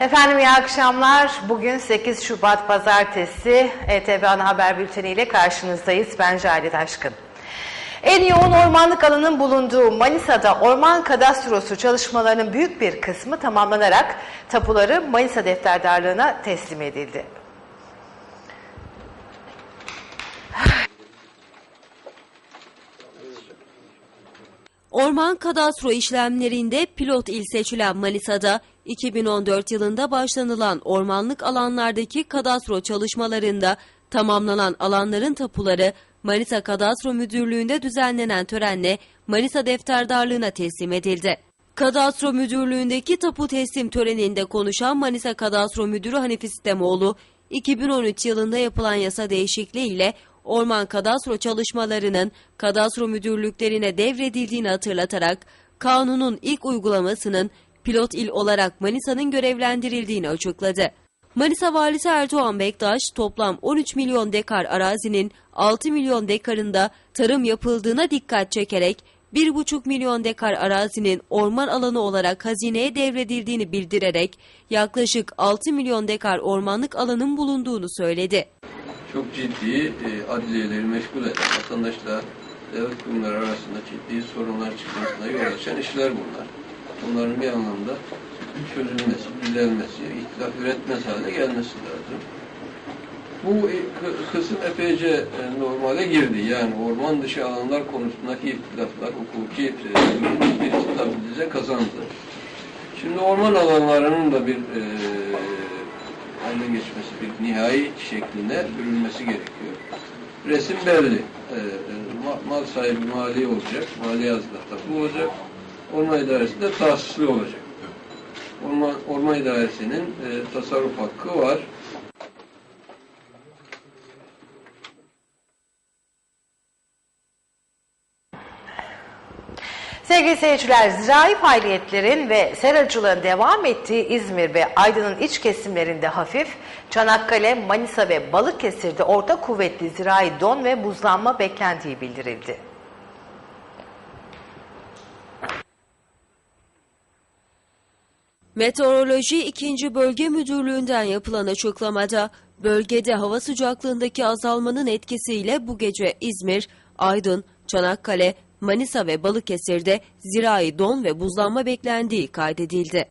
Efendim iyi akşamlar. Bugün 8 Şubat Pazartesi ETV Ana Haber Bülteni ile karşınızdayız. Ben Jale Taşkın. En yoğun ormanlık alanın bulunduğu Manisa'da orman kadastrosu çalışmalarının büyük bir kısmı tamamlanarak tapuları Manisa Defterdarlığı'na teslim edildi. Orman kadastro işlemlerinde pilot il seçilen Manisa'da 2014 yılında başlanılan ormanlık alanlardaki kadastro çalışmalarında tamamlanan alanların tapuları Manisa Kadastro Müdürlüğü'nde düzenlenen törenle Manisa Defterdarlığı'na teslim edildi. Kadastro Müdürlüğü'ndeki tapu teslim töreninde konuşan Manisa Kadastro Müdürü Hanifi Sistemoğlu, 2013 yılında yapılan yasa değişikliğiyle orman kadastro çalışmalarının kadastro müdürlüklerine devredildiğini hatırlatarak kanunun ilk uygulamasının pilot il olarak Manisa'nın görevlendirildiğini açıkladı. Manisa Valisi Erdoğan Bektaş toplam 13 milyon dekar arazinin 6 milyon dekarında tarım yapıldığına dikkat çekerek 1,5 milyon dekar arazinin orman alanı olarak hazineye devredildiğini bildirerek yaklaşık 6 milyon dekar ormanlık alanın bulunduğunu söyledi. çok ciddi e, adliyeleri meşgul eden vatandaşla devlet kurumları arasında ciddi sorunlar çıkmasına yol açan işler bunlar. Bunların bir anlamda çözülmesi, düzelmesi, ihtilaf üretmez hale gelmesi lazım. Bu e, kı- kısım epeyce e, normale girdi. Yani orman dışı alanlar konusundaki ihtilaflar, hukuki e, bir stabilize kazandı. Şimdi orman alanlarının da bir e, geçmesi, bir nihai şekline bürünmesi gerekiyor. Resim belli. E, ma- mal sahibi mali olacak, mali hazırlıkta bu olacak. Orman idaresi de tahsisli olacak. Orman, orman idaresinin e, tasarruf hakkı var. Sevgili seyirciler, zirai faaliyetlerin ve seracılığın devam ettiği İzmir ve Aydın'ın iç kesimlerinde hafif, Çanakkale, Manisa ve Balıkesir'de orta kuvvetli zirai don ve buzlanma beklendiği bildirildi. Meteoroloji 2. Bölge Müdürlüğü'nden yapılan açıklamada bölgede hava sıcaklığındaki azalmanın etkisiyle bu gece İzmir, Aydın, Çanakkale, Manisa ve Balıkesir'de zirai don ve buzlanma beklendiği kaydedildi.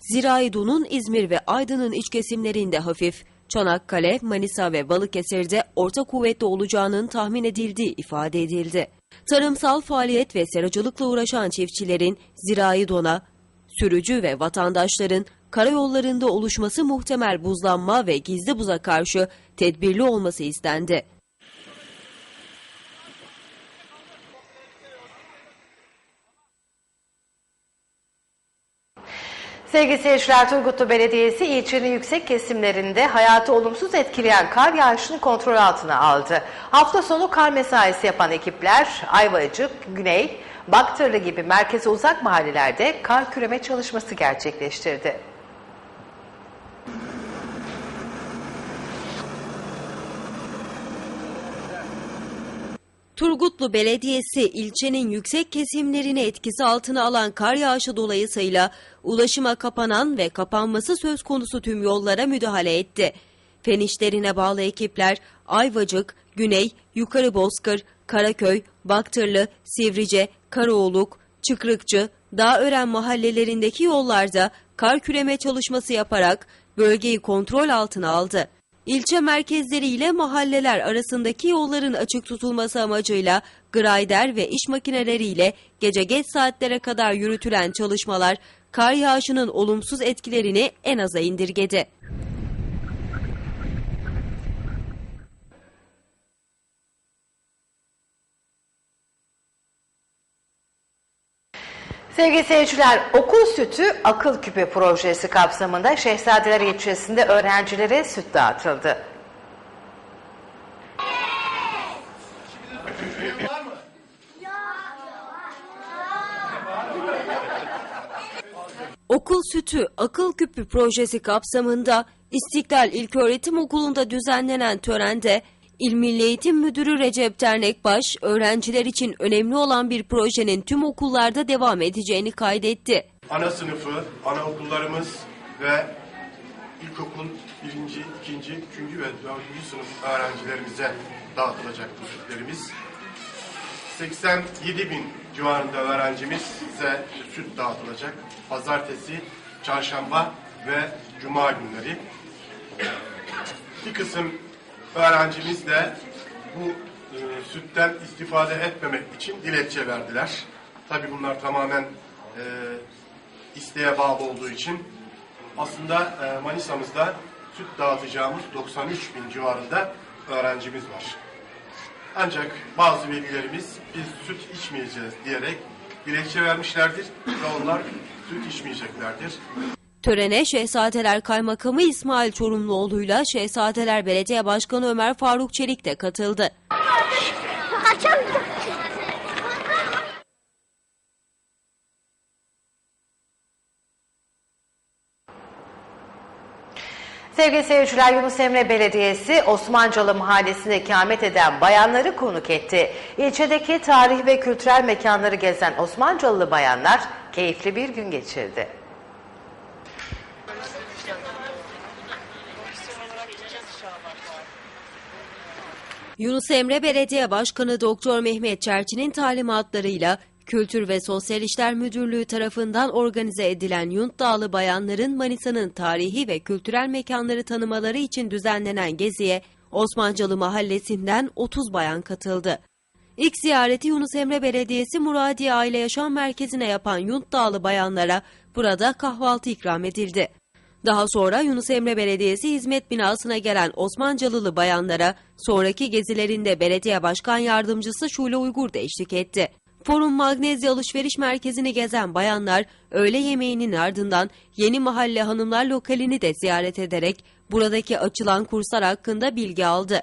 Zirai donun İzmir ve Aydın'ın iç kesimlerinde hafif, Çanakkale, Manisa ve Balıkesir'de orta kuvvetli olacağının tahmin edildiği ifade edildi. Tarımsal faaliyet ve seracılıkla uğraşan çiftçilerin zirai dona, sürücü ve vatandaşların karayollarında oluşması muhtemel buzlanma ve gizli buza karşı tedbirli olması istendi. Sevgili seyirciler, Turgutlu Belediyesi ilçenin yüksek kesimlerinde hayatı olumsuz etkileyen kar yağışını kontrol altına aldı. Hafta sonu kar mesaisi yapan ekipler Ayvacık, Güney, Baktırlı gibi merkeze uzak mahallelerde kar küreme çalışması gerçekleştirdi. Turgutlu Belediyesi ilçenin yüksek kesimlerini etkisi altına alan kar yağışı dolayısıyla ulaşıma kapanan ve kapanması söz konusu tüm yollara müdahale etti. Fen işlerine bağlı ekipler Ayvacık, Güney, Yukarı Bozkır, Karaköy, Baktırlı, Sivrice, Karaoğluk, Çıkrıkçı, Dağören mahallelerindeki yollarda kar küreme çalışması yaparak bölgeyi kontrol altına aldı. İlçe merkezleri ile mahalleler arasındaki yolların açık tutulması amacıyla grayder ve iş makineleriyle gece geç saatlere kadar yürütülen çalışmalar kar yağışının olumsuz etkilerini en aza indirgedi. Sevgili seyirciler, okul sütü akıl küpe projesi kapsamında Şehzadeler ilçesinde öğrencilere süt dağıtıldı. Okul Sütü Akıl Küpü projesi kapsamında İstiklal İlköğretim Okulu'nda düzenlenen törende İl Milli Eğitim Müdürü Recep Ternekbaş, öğrenciler için önemli olan bir projenin tüm okullarda devam edeceğini kaydetti. ana sınıfı, anaokullarımız ve ilkokul birinci, ikinci, üçüncü ve dördüncü sınıf öğrencilerimize dağıtılacak bu sütlerimiz. 87 bin civarında öğrencimize süt dağıtılacak. Pazartesi, çarşamba ve cuma günleri. Bir kısım öğrencimiz de bu e, sütten istifade etmemek için dilekçe verdiler. Tabii bunlar tamamen e, isteğe bağlı olduğu için aslında e, Manisa'mızda süt dağıtacağımız 93 bin civarında öğrencimiz var. Ancak bazı velilerimiz biz süt içmeyeceğiz diyerek dilekçe vermişlerdir ve onlar süt içmeyeceklerdir. Törene Şehzadeler Kaymakamı İsmail Çorumluoğlu'yla Şehzadeler Belediye Başkanı Ömer Faruk Çelik de katıldı. Sevgili seyirciler Yunus Emre Belediyesi Osmancalı Mahallesi'nde ikamet eden bayanları konuk etti. İlçedeki tarih ve kültürel mekanları gezen Osmancalılı bayanlar keyifli bir gün geçirdi. Yunus Emre Belediye Başkanı Doktor Mehmet Çerçi'nin talimatlarıyla Kültür ve Sosyal İşler Müdürlüğü tarafından organize edilen Yunt Dağlı bayanların Manisa'nın tarihi ve kültürel mekanları tanımaları için düzenlenen geziye Osmancalı Mahallesi'nden 30 bayan katıldı. İlk ziyareti Yunus Emre Belediyesi Muradiye Aile Yaşam Merkezi'ne yapan Yunt Dağlı bayanlara burada kahvaltı ikram edildi. Daha sonra Yunus Emre Belediyesi hizmet binasına gelen Osmancalılı bayanlara sonraki gezilerinde belediye başkan yardımcısı Şule Uygur da eşlik etti. Forum Magnezya Alışveriş Merkezi'ni gezen bayanlar öğle yemeğinin ardından Yeni Mahalle Hanımlar Lokalini de ziyaret ederek buradaki açılan kurslar hakkında bilgi aldı.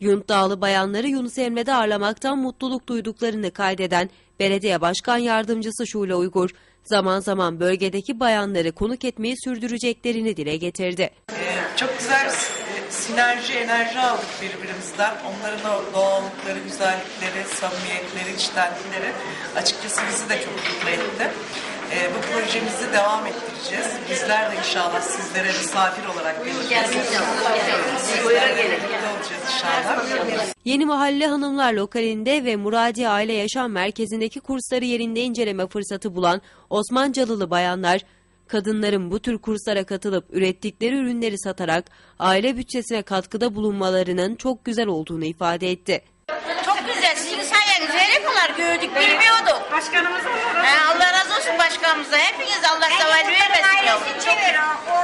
Yunt Dağlı bayanları Yunus Emre'de ağırlamaktan mutluluk duyduklarını kaydeden Belediye Başkan Yardımcısı Şule Uygur, zaman zaman bölgedeki bayanları konuk etmeyi sürdüreceklerini dile getirdi. Ee, çok güzel e, sinerji, enerji aldık birbirimizden. Onların o doğallıkları, güzellikleri, samimiyetleri, içtenlikleri açıkçası bizi de çok mutlu etti. Ee, bu projemizi devam ettireceğiz. Bizler de inşallah sizlere misafir olarak geleceğiz. Olacağız inşallah. Yeni Mahalle Hanımlar Lokalinde ve Muradiye Aile Yaşam Merkezi'ndeki kursları yerinde inceleme fırsatı bulan Osmancalılı bayanlar, kadınların bu tür kurslara katılıp ürettikleri ürünleri satarak aile bütçesine katkıda bulunmalarının çok güzel olduğunu ifade etti. Çok güzel. Sizin sayenizde öyle kadar gördük bilmiyorduk. Başkanımız Allah Allah razı olsun başkanımıza. Hepiniz Allah seval vermesin yavrum.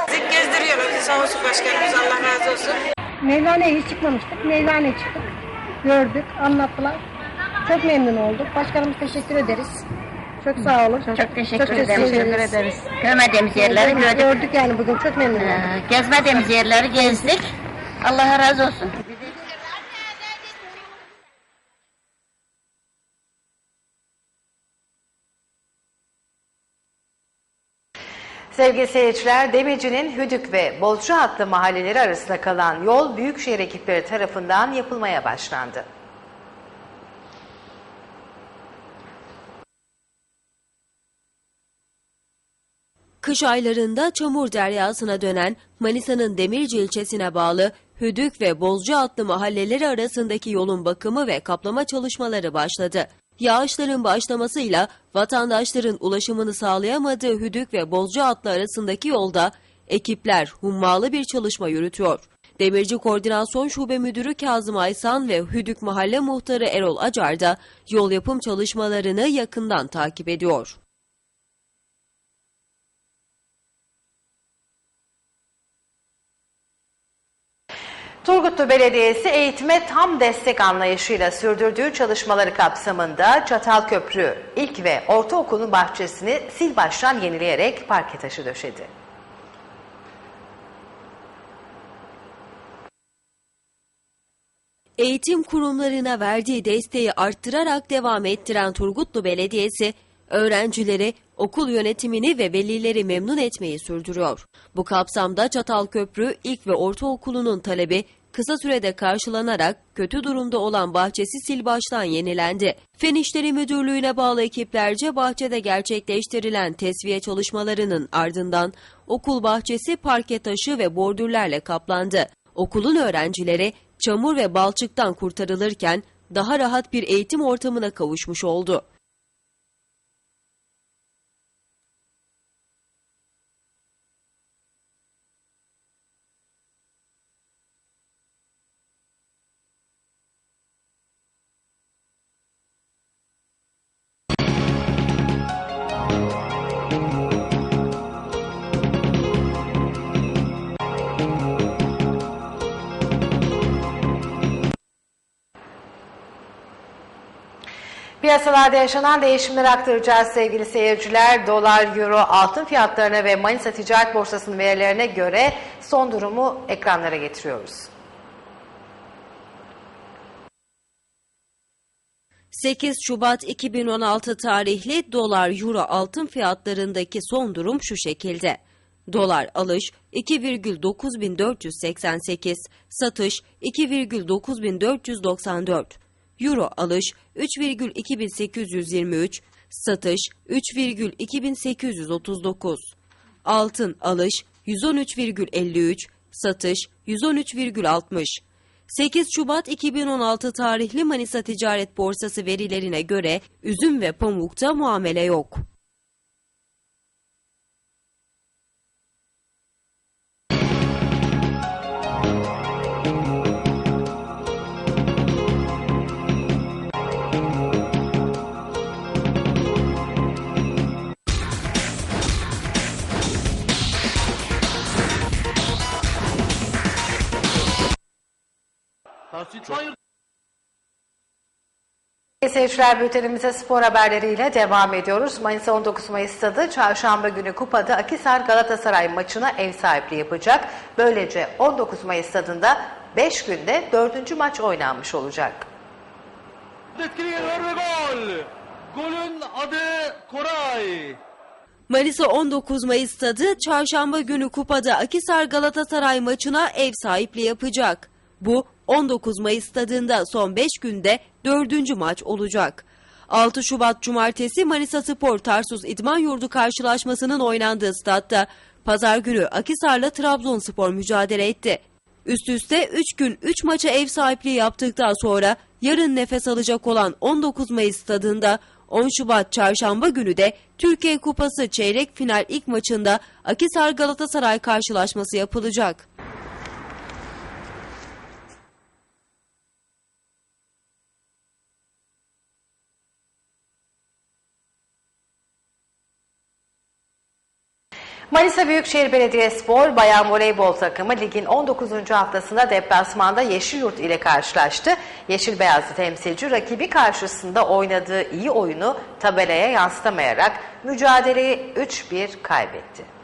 Bizi gezdiriyor. Sağ olsun başkanımız Allah razı olsun. Meyvaneye hiç çıkmamıştık. Meyvane çıktık. Gördük, anlattılar. Çok memnun olduk. Başkanımız teşekkür ederiz. Çok sağ olun. Çok teşekkür ederiz. Teşekkür ederiz. Görmediğimiz yerleri gördük. Gördük yani bugün çok memnun olduk. Ee, Gezmediğimiz yerleri gezdik. Allah razı olsun. Sevgili seyirciler, Demirci'nin Hüdük ve Bozcu adlı mahalleleri arasında kalan yol Büyükşehir ekipleri tarafından yapılmaya başlandı. Kış aylarında çamur deryasına dönen Manisa'nın Demirci ilçesine bağlı Hüdük ve Bozcu adlı mahalleleri arasındaki yolun bakımı ve kaplama çalışmaları başladı. Yağışların başlamasıyla vatandaşların ulaşımını sağlayamadığı Hüdük ve Bozcu adlı arasındaki yolda ekipler hummalı bir çalışma yürütüyor. Demirci Koordinasyon Şube Müdürü Kazım Aysan ve Hüdük Mahalle Muhtarı Erol Acar da yol yapım çalışmalarını yakından takip ediyor. Turgutlu Belediyesi eğitime tam destek anlayışıyla sürdürdüğü çalışmaları kapsamında Çatalköprü ilk ve ortaokulun bahçesini sil baştan yenileyerek parke taşı döşedi. Eğitim kurumlarına verdiği desteği arttırarak devam ettiren Turgutlu Belediyesi, öğrencileri, okul yönetimini ve velileri memnun etmeyi sürdürüyor. Bu kapsamda Çatalköprü İlk ve Ortaokulu'nun talebi kısa sürede karşılanarak kötü durumda olan bahçesi sil baştan yenilendi. Fen İşleri Müdürlüğü'ne bağlı ekiplerce bahçede gerçekleştirilen tesviye çalışmalarının ardından okul bahçesi parke taşı ve bordürlerle kaplandı. Okulun öğrencileri çamur ve balçıktan kurtarılırken daha rahat bir eğitim ortamına kavuşmuş oldu. Piyasalarda yaşanan değişimleri aktaracağız sevgili seyirciler. Dolar, euro, altın fiyatlarına ve Manisa Ticaret Borsası'nın verilerine göre son durumu ekranlara getiriyoruz. 8 Şubat 2016 tarihli dolar euro altın fiyatlarındaki son durum şu şekilde. Dolar alış 2,9488, satış 2,9494. Euro alış 3,2823, satış 3,2839. Altın alış 113,53, satış 113,60. 8 Şubat 2016 tarihli Manisa Ticaret Borsası verilerine göre üzüm ve pamukta muamele yok. Sevgili Seyirciler bültenimize spor haberleriyle devam ediyoruz. Manisa 19 Mayıs stadı çarşamba günü kupada Akisar Galatasaray maçına ev sahipliği yapacak. Böylece 19 Mayıs stadında 5 günde 4. maç oynanmış olacak. Etkili geliyor ve gol. Golün adı Koray. Manisa 19 Mayıs stadı çarşamba günü kupada Akisar Galatasaray maçına ev sahipliği yapacak. Bu 19 Mayıs stadında son 5 günde 4. maç olacak. 6 Şubat Cumartesi Manisa Spor Tarsus İdman Yurdu karşılaşmasının oynandığı statta pazar günü Akisar'la Trabzonspor mücadele etti. Üst üste 3 gün 3 maça ev sahipliği yaptıktan sonra yarın nefes alacak olan 19 Mayıs stadında 10 Şubat çarşamba günü de Türkiye Kupası çeyrek final ilk maçında Akisar Galatasaray karşılaşması yapılacak. Manisa Büyükşehir Belediyespor Bayan Voleybol takımı ligin 19. haftasında deplasmanda Yeşilyurt ile karşılaştı. Yeşil Beyazlı temsilci rakibi karşısında oynadığı iyi oyunu tabelaya yansıtamayarak mücadeleyi 3-1 kaybetti.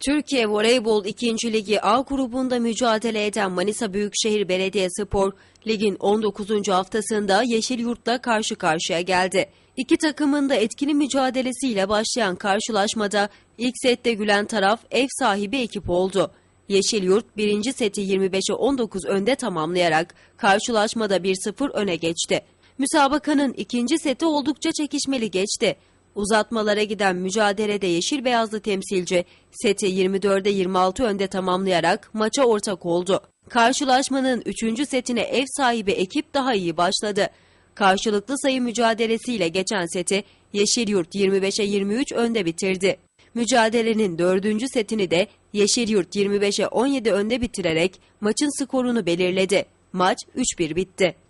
Türkiye Voleybol 2. Ligi A grubunda mücadele eden Manisa Büyükşehir Belediyespor, ligin 19. haftasında Yeşilyurt'la karşı karşıya geldi. İki takımın da etkili mücadelesiyle başlayan karşılaşmada ilk sette gülen taraf ev sahibi ekip oldu. Yeşilyurt birinci seti 25'e 19 önde tamamlayarak karşılaşmada 1-0 öne geçti. Müsabakanın ikinci seti oldukça çekişmeli geçti. Uzatmalara giden mücadelede yeşil beyazlı temsilci seti 24'e 26 önde tamamlayarak maça ortak oldu. Karşılaşmanın 3. setine ev sahibi ekip daha iyi başladı. Karşılıklı sayı mücadelesiyle geçen seti Yeşilyurt 25'e 23 önde bitirdi. Mücadelenin 4. setini de Yeşilyurt 25'e 17 önde bitirerek maçın skorunu belirledi. Maç 3-1 bitti.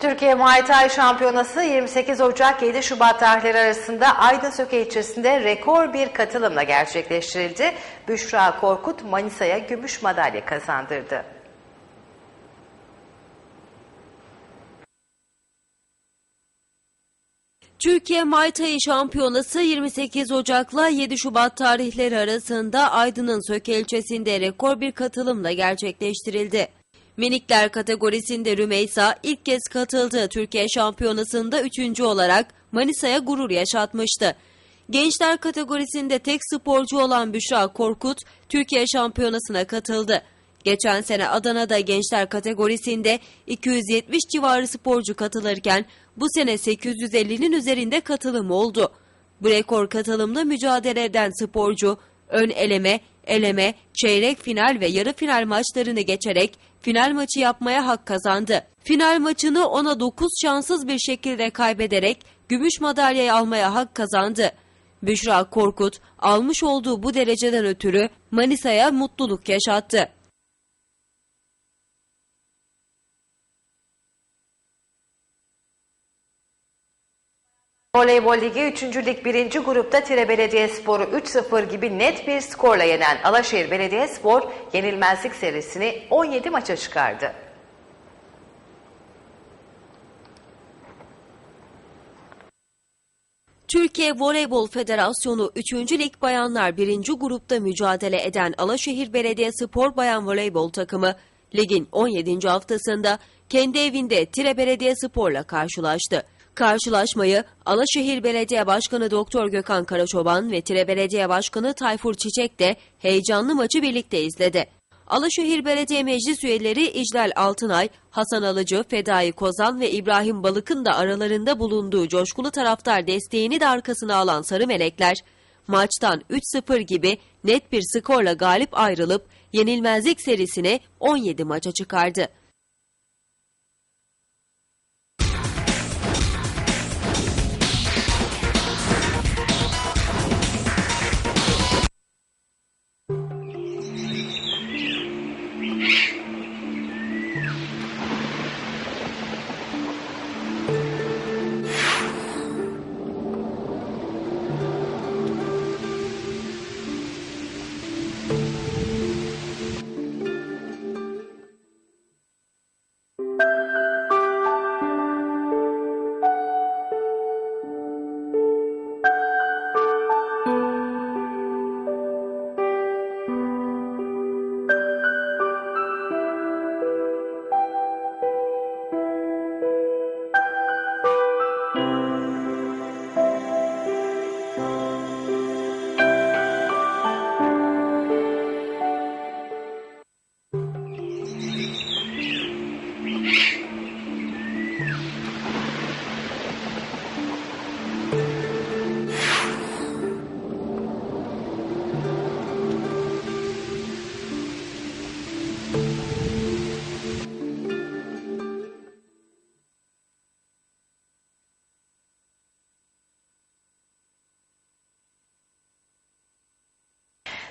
Türkiye Muay Thai Şampiyonası 28 Ocak 7 Şubat tarihleri arasında Aydın Söke ilçesinde rekor bir katılımla gerçekleştirildi. Büşra Korkut Manisa'ya gümüş madalya kazandırdı. Türkiye Muay Thai Şampiyonası 28 Ocak'la 7 Şubat tarihleri arasında Aydın'ın Söke ilçesinde rekor bir katılımla gerçekleştirildi. Minikler kategorisinde Rümeysa ilk kez katıldığı Türkiye Şampiyonası'nda üçüncü olarak Manisa'ya gurur yaşatmıştı. Gençler kategorisinde tek sporcu olan Büşra Korkut Türkiye Şampiyonası'na katıldı. Geçen sene Adana'da gençler kategorisinde 270 civarı sporcu katılırken bu sene 850'nin üzerinde katılım oldu. Bu rekor katılımda mücadele eden sporcu ön eleme, eleme, çeyrek final ve yarı final maçlarını geçerek final maçı yapmaya hak kazandı. Final maçını 10'a 9 şanssız bir şekilde kaybederek gümüş madalyayı almaya hak kazandı. Büşra Korkut almış olduğu bu dereceden ötürü Manisa'ya mutluluk yaşattı. Voleybol Ligi 3. Lig 1. grupta Tire Belediyespor'u 3-0 gibi net bir skorla yenen Alaşehir Belediyespor yenilmezlik serisini 17 maça çıkardı. Türkiye Voleybol Federasyonu 3. Lig Bayanlar 1. grupta mücadele eden Alaşehir Belediyespor Bayan Voleybol takımı ligin 17. haftasında kendi evinde Tire Belediyespor'la karşılaştı. Karşılaşmayı Alaşehir Belediye Başkanı Doktor Gökhan Karaçoban ve Tire Belediye Başkanı Tayfur Çiçek de heyecanlı maçı birlikte izledi. Alaşehir Belediye Meclis üyeleri İclal Altınay, Hasan Alıcı, Fedai Kozan ve İbrahim Balık'ın da aralarında bulunduğu coşkulu taraftar desteğini de arkasına alan Sarı Melekler, maçtan 3-0 gibi net bir skorla galip ayrılıp yenilmezlik serisine 17 maça çıkardı.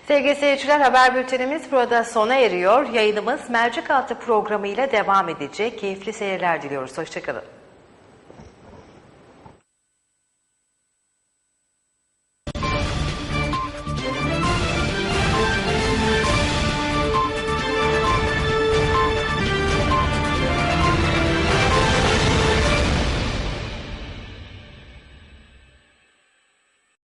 Sevgili seyirciler haber bültenimiz burada sona eriyor. Yayınımız Mercek Altı programıyla devam edecek. Keyifli seyirler diliyoruz. Hoşçakalın.